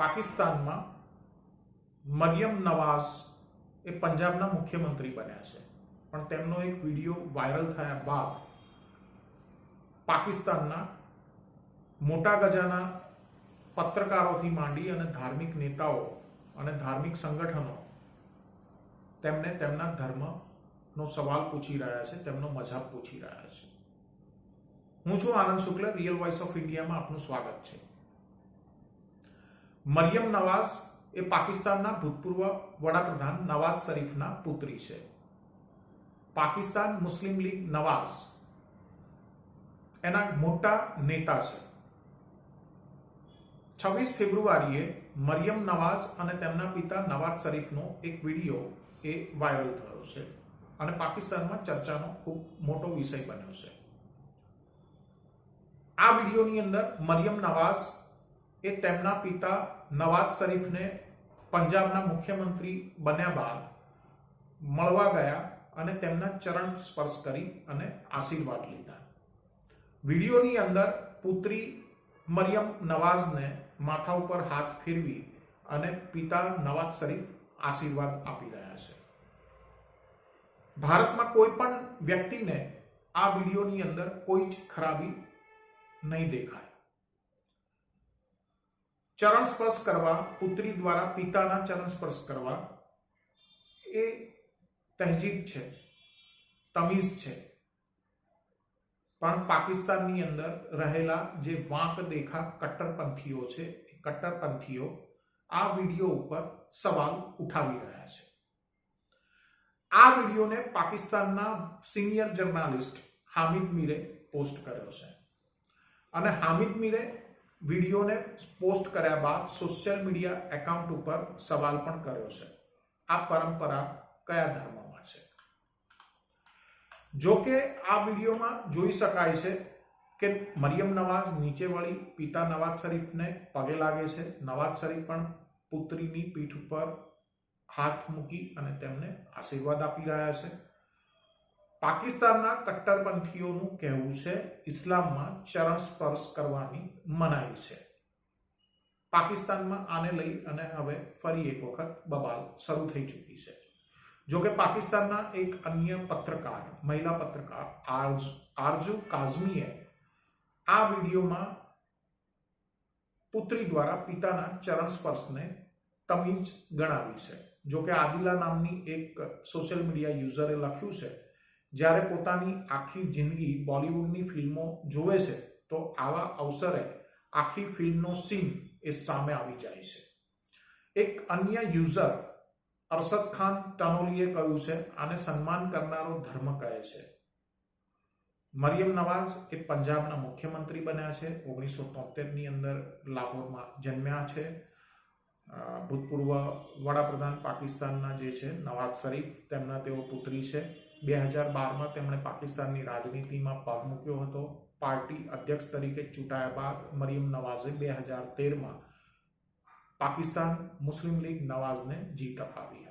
પાકિસ્તાનમાં મરિયમ નવાઝ એ પંજાબના મુખ્યમંત્રી બન્યા છે. પણ તેમનો એક વીડિયો વાયરલ થયા બાદ પાકિસ્તાનના મોટા ગજાના પત્રકારોથી માંડી અને ધાર્મિક નેતાઓ અને ધાર્મિક સંગઠનો તેમને તેમના ધર્મનો સવાલ પૂછી રહ્યા છે, તેમનો મજાક પૂછી રહ્યા છે. હું છું Anand Shukla real voice of ઇન્ડિયામાં આપનું સ્વાગત છે. મરિયમ નવાઝ એ પાકિસ્તાનના ભૂતપૂર્વ વડાપ્રધાન નવાઝ શરીફના પુત્રી છે. પાકિસ્તાન મુસ્લિમ લીગ નવાઝ એના મોટા નેતા છે. છવ્વીસ ફેબ્રુઆરીએ મરિયમ નવાઝ અને તેમના પિતા નવાઝ શરીફનો એક વીડિયો એ વાયરલ થયો છે અને પાકિસ્તાનમાં ચર્ચાનો ખૂબ મોટો વિષય બન્યો છે. આ વિડીયોની અંદર મરિયમ નવાઝ એ તેમના પિતા નવાઝ શરીફને પંજાબના મુખ્યમંત્રી બન્યા બાદ મળવા ગયા અને તેમના ચરણ સ્પર્શ કરી અને આશીર્વાદ લીધા. વિડીયોની અંદર પુત્રી મરિયમ નવાઝને માથા ઉપર હાથ ફેરવી અને પિતા નવાઝ શરીફ આશીર્વાદ આપી રહ્યા છે. ભારતમાં કોઈ પણ વ્યક્તિને આ વિડીયોની અંદર કોઈ જ ખરાબી નહીં દેખાય. ચરણ સ્પર્શ કરવા, પુત્રી દ્વારા પિતાના ચરણ સ્પર્શ કરવા, એ તહેજીબ છે, તમીઝ છે. પણ પાકિસ્તાનની અંદર રહેલા જે વાંક દેખા કટ્ટરપંથીઓ છે, એ કટ્ટરપંથીઓ આ વીડિયો ઉપર સવાલ ઉઠાવી રહ્યા છે. આ વિડીયોને પાકિસ્તાનના સિનિયર જર્નાલિસ્ટ હામિદ મીરે પોસ્ટ કર્યો છે. અને હામિદ મીરે વિડીયોને પોસ્ટ કર્યા બાદ સોશિયલ મીડિયા એકાઉન્ટ ઉપર સવાલ પણ કર્યો છે. આ પરંપરા કયા ધર્મમાં છે? જો કે આ વિડીયોમાં જોઈ શકાય છે કે મરિયમ નવાઝ નીચે વળી પિતા નવાઝ શરીફને પગે લાગે છે. નવાઝ શરીફ પણ પુત્રીની પીઠ ઉપર હાથ મૂકી અને તેમને આશીર્વાદ આપી રહ્યા છે. પાકિસ્તાનના કટ્ટરપંથીઓનું કહેવું છે, ઇસ્લામમાં ચરણ સ્પર્શ કરવાની મનાઈ છે. પાકિસ્તાનમાં આને લઈ અને હવે ફરી એક વખત બબાલ શરૂ થઈ ચૂકી છે. જો કે પાકિસ્તાનના એક અન્ય પત્રકાર, મહિલા પત્રકાર આરજ, આરજુ કાઝમીએ આ વિડીયોમાં પુત્રી દ્વારા પિતાના ચરણ સ્પર્શને તમીજ ગણાવી છે. જો કે આદિલા નામની એક સોશિયલ મીડિયા યુઝરે લખ્યું છે જ્યારે પોતાની આખી જિંદગી બોલિવૂડની ફિલ્મો જોવે છે, તો આવા અવસરે આખી ફિલ્મનો સીન એ સામે આવી જાય છે. એક અન્ય યુઝર અરશદ ખાન ટનોલીએ કહ્યું છે, આને સન્માન કરનારો ધર્મ કહે છે. મરિયમ નવાઝ એ પંજાબના મુખ્યમંત્રી બન્યા છે, ઓગણીસો તોતેરની અંદર લાહોરમાં જન્મ્યા છે. ભૂતપૂર્વ વડાપ્રધાન પાકિસ્તાનના જે છે, નવાઝ શરીફ, તેમના તેઓ પુત્રી છે. બે હજાર બારમાં તેમણે પાકિસ્તાનની રાજનીતિમાં પગ મૂક્યો હતો. પાર્ટી અધ્યક્ષ તરીકે ચૂંટાયા બાદ મરિયમ નવાઝે બે હજાર તેરમાં પાકિસ્તાન મુસ્લિમ લીગ નવાઝને જીત અપાવી હતી.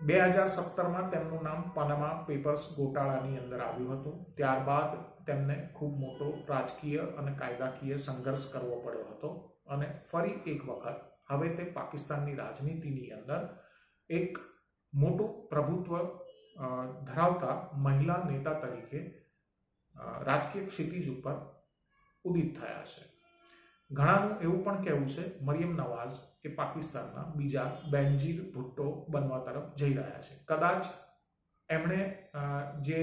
બે હજાર સત્તરમાં તેમનું નામ પનામા પેપર્સ ગોટાળાની અંદર આવ્યું હતું. ત્યારબાદ તેમને ખૂબ મોટો રાજકીય અને કાયદાકીય સંઘર્ષ કરવો પડ્યો હતો અને ફરી એક વખત હવે તે પાકિસ્તાનની રાજનીતિની અંદર એક મોટું પ્રભુત્વ ધરાવતા મહિલા નેતા તરીકે રાજકીય ક્ષિતિજ ઉપર ઉદિત થયા છે. ઘણાનું એવું પણ કહેવું છે, મરિયમ નવાઝ એ પાકિસ્તાનના બીજા બેનજીર ભુટ્ટો બનવા તરફ જઈ રહ્યા છે. કદાચ એમણે જે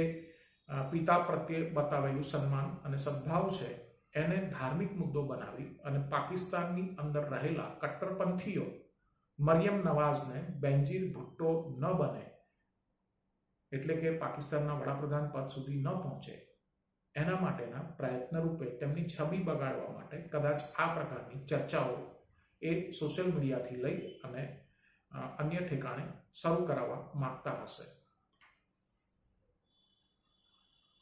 પિતા પ્રત્યે બતાવેલું સન્માન અને સદભાવ છે, એને ધાર્મિક મુદ્દો બનાવી અને પાકિસ્તાનની અંદર રહેલા કટ્ટરપંથીઓ મરિયમ નવાઝને બેનજીર ભુટ્ટો ન બને, એટલે કે પાકિસ્તાનના વડાપ્રધાન પદ સુધી ન પહોંચે એના માટેના પ્રયત્ન રૂપે તેમની છબી બગાડવા માટે કદાચ આ પ્રકારની ચર્ચાઓ એ સોશિયલ મીડિયાથી લઈ અને અન્ય ઠેકાણે શરૂ કરાવવા માગતા હશે.